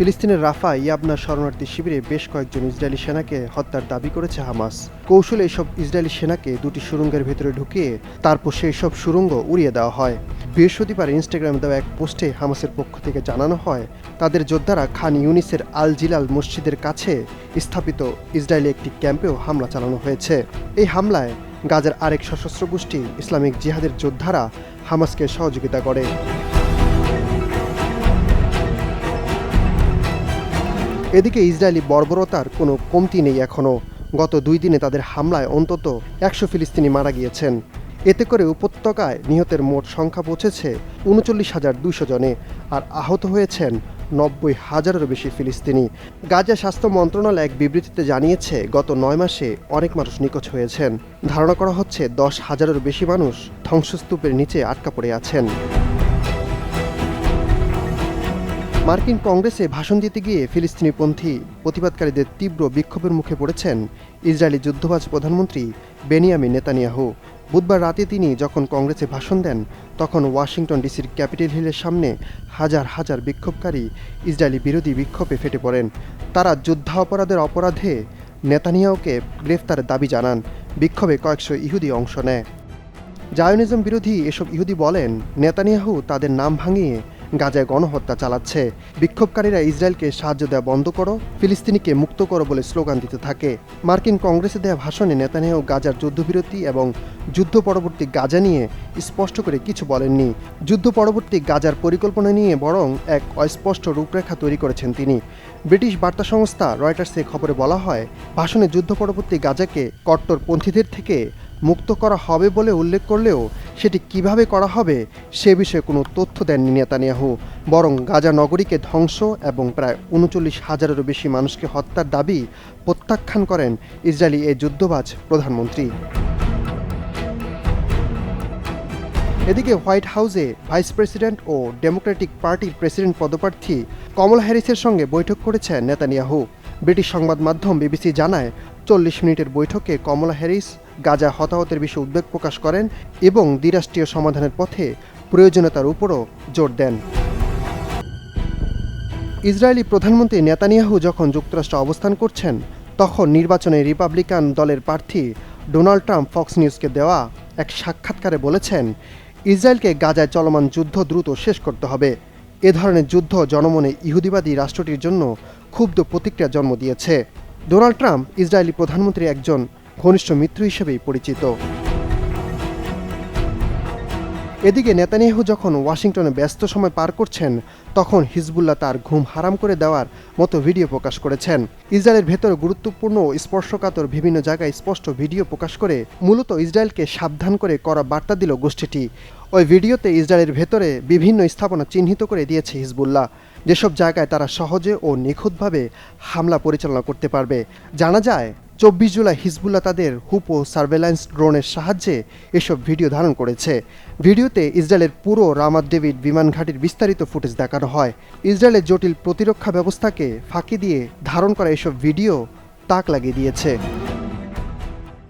ফিলিস্তিনের রাফা ইয়াবনা শরণার্থী শিবিরে বেশ কয়েকজন ইসরায়েলি সেনাকে হত্যার দাবি করেছে হামাস। কৌশলে এসব ইসরায়েলি সেনাকে দুটি সুড়ঙ্গের ভেতরে ঢুকিয়ে তারপর সেই সব সুড়ঙ্গ উড়িয়ে দেওয়া হয়। বৃহস্পতিবার ইনস্টাগ্রামে দেওয়া এক পোস্টে হামাসের পক্ষ থেকে জানানো হয়, তাদের যোদ্ধারা খান ইউনিসের আল জিলাল মসজিদের কাছে স্থাপিত ইসরায়েলি একটি ক্যাম্পেও হামলা চালানো হয়েছে। এই হামলায় গাজার আরেক সশস্ত্র গোষ্ঠী ইসলামিক জিহাদের যোদ্ধারা হামাসকে সহযোগিতা করে। এদিকে ইসরায়েলি বর্বরতার কোনো কমতি নেই এখনও গত দুই দিনে তাদের হামলায় অন্তত একশো ফিলিস্তিনি মারা গিয়েছেন। এতে করে উপত্যকায় নিহতের মোট সংখ্যা পৌঁছেছে উনচল্লিশ হাজার দুশো জনে, আর আহত হয়েছেন নব্বই হাজারেরও বেশি ফিলিস্তিনি। গাজা স্বাস্থ্য মন্ত্রণালয় এক বিবৃতিতে জানিয়েছে, গত নয় মাসে অনেক মানুষ নিখোঁজ হয়েছেন। ধারণা করা হচ্ছে দশ হাজারেরও বেশি মানুষ ধ্বংসস্তূপের নিচে আটকা পড়ে আছেন। মার্কিন কংগ্রেসে ভাষণ দিতে গিয়ে ফিলিস্তিনিপন্থী প্রতিবাদকারীদের তীব্র বিক্ষোভের মুখে পড়েছেন ইসরায়েলি যুদ্ধবাজ প্রধানমন্ত্রী বেনিয়ামিন নেতানিয়াহু। বুধবার রাতে তিনি যখন কংগ্রেসে ভাষণ দেন, তখন ওয়াশিংটন ডিসির ক্যাপিটাল হিলের সামনে হাজার হাজার বিক্ষোভকারী ইসরায়েলি বিরোধী বিক্ষোভে ফেটে পড়েন। তারা যুদ্ধাপরাধের অপরাধে নেতানিয়াহুকে গ্রেফতারের দাবি জানান। বিক্ষোভে কয়েকশো ইহুদি অংশ নেয়। জায়নিজম বিরোধী এসব ইহুদি বলেন, নেতানিয়াহু তাদের নাম ভাঙিয়ে গাজায় গণহত্যা চালাচ্ছে। বিক্ষোভকারীরা ইসরায়েলকে সাহায্য দেওয়া বন্ধ করো, ফিলিস্তিনিকে মুক্ত করো বলে স্লোগান দিতে থাকে। মার্কিন কংগ্রেসে দেওয়া ভাষণে নেতানিয়াহু গাজার যুদ্ধবিরতি এবং যুদ্ধ পরবর্তী গাজা নিয়ে স্পষ্ট করে কিছু বলেননি। যুদ্ধ পরবর্তী গাজার পরিকল্পনা নিয়ে বরং এক অস্পষ্ট রূপরেখা তৈরি করেছেন তিনি। ব্রিটিশ বার্তা সংস্থা রয়টার্সে খবরে বলা হয়, ভাষণে যুদ্ধ পরবর্তী গাজাকে কট্টরপন্থীদের থেকে মুক্ত করা হবে বলে উল্লেখ করলেও সেটি কীভাবে করা হবে সে বিষয়ে কোনো তথ্য দেননি নেতানিয়াহু। বরং গাজা নগরীকে ধ্বংস এবং প্রায় উনচল্লিশ হাজারেরও বেশি মানুষকে হত্যার দাবি প্রত্যাখ্যান করেন ইসরায়েলি এই যুদ্ধবাজ প্রধানমন্ত্রী। এদিকে হোয়াইট হাউসে ভাইস প্রেসিডেন্ট ও ডেমোক্রেটিক পার্টির প্রেসিডেন্ট পদপ্রার্থী কমলা হ্যারিসের সঙ্গে বৈঠক করেছেন নেতানিয়াহু। ব্রিটিশ সংবাদ মাধ্যম বিবিসি জানায় চল্লিশ মিনিটের বৈঠকে কমলা হ্যারিস গাজা হতাহতের বিষয়ে উদ্বেগ প্রকাশ করেন এবং দ্বিরাষ্ট্রীয় সমাধানের পথে প্রয়োজনীয়তার উপরও জোর দেন। ইসরায়েলি প্রধানমন্ত্রী নেতানিয়াহু যখন যুক্তরাষ্ট্রে অবস্থান করছেন, তখন নির্বাচনে রিপাবলিকান দলের প্রার্থী ডোনাল্ড ট্রাম্প ফক্স নিউজকে দেওয়া এক সাক্ষাৎকারে বলেছেন, ইসরায়েলকে গাজায় চলমান যুদ্ধ দ্রুত শেষ করতে হবে। এ ধরনের যুদ্ধ জনমনে ইহুদিবাদী রাষ্ট্রটির জন্য ক্ষুব্ধ প্রতিক্রিয়া জন্ম দিয়েছে। ডোনাল্ড ট্রাম্প ইসরায়েলি প্রধানমন্ত্রী একজন ঘনিষ্ঠ মিত্র হিসেবেই পরিচিত। এদিকে নেতানিয়াহু যখন ওয়াশিংটনে ব্যস্ত সময় পার করছেন, তখন হিজবুল্লাহ তার ঘুম হারাম করে দেওয়ার মতো ভিডিও প্রকাশ করেছেন। ইসরায়েলের ভেতর গুরুত্বপূর্ণ ও স্পর্শকাতর বিভিন্ন জায়গায় স্পষ্ট ভিডিও প্রকাশ করে মূলত ইসরায়েলকে সাবধান করে করা বার্তা দিল গোষ্ঠীটি। ওই ভিডিওতে ইসরায়েলের ভেতরে বিভিন্ন স্থাপনা চিহ্নিত করে দিয়েছে হিজবুল্লাহ। যেসব জায়গায় তারা সহজে ও নিখুঁতভাবে হামলা পরিচালনা করতে পারবে। জানা যায় চব্বিশ জুলাই হিজবুল্লাহ তাদের হুপো ও সার্ভেলান্স ড্রোনের সাহায্যে এসব ভিডিও ধারণ করেছে। ভিডিওতে ইসরায়েলের পুরো রামাত ডেভিড বিমান ঘাটির বিস্তারিত ফুটেজ দেখানো হয়। ইসরায়েলের জটিল প্রতিরক্ষা ব্যবস্থাকে ফাঁকি দিয়ে ধারণ করা এসব ভিডিও তাক লাগিয়ে দিয়েছে।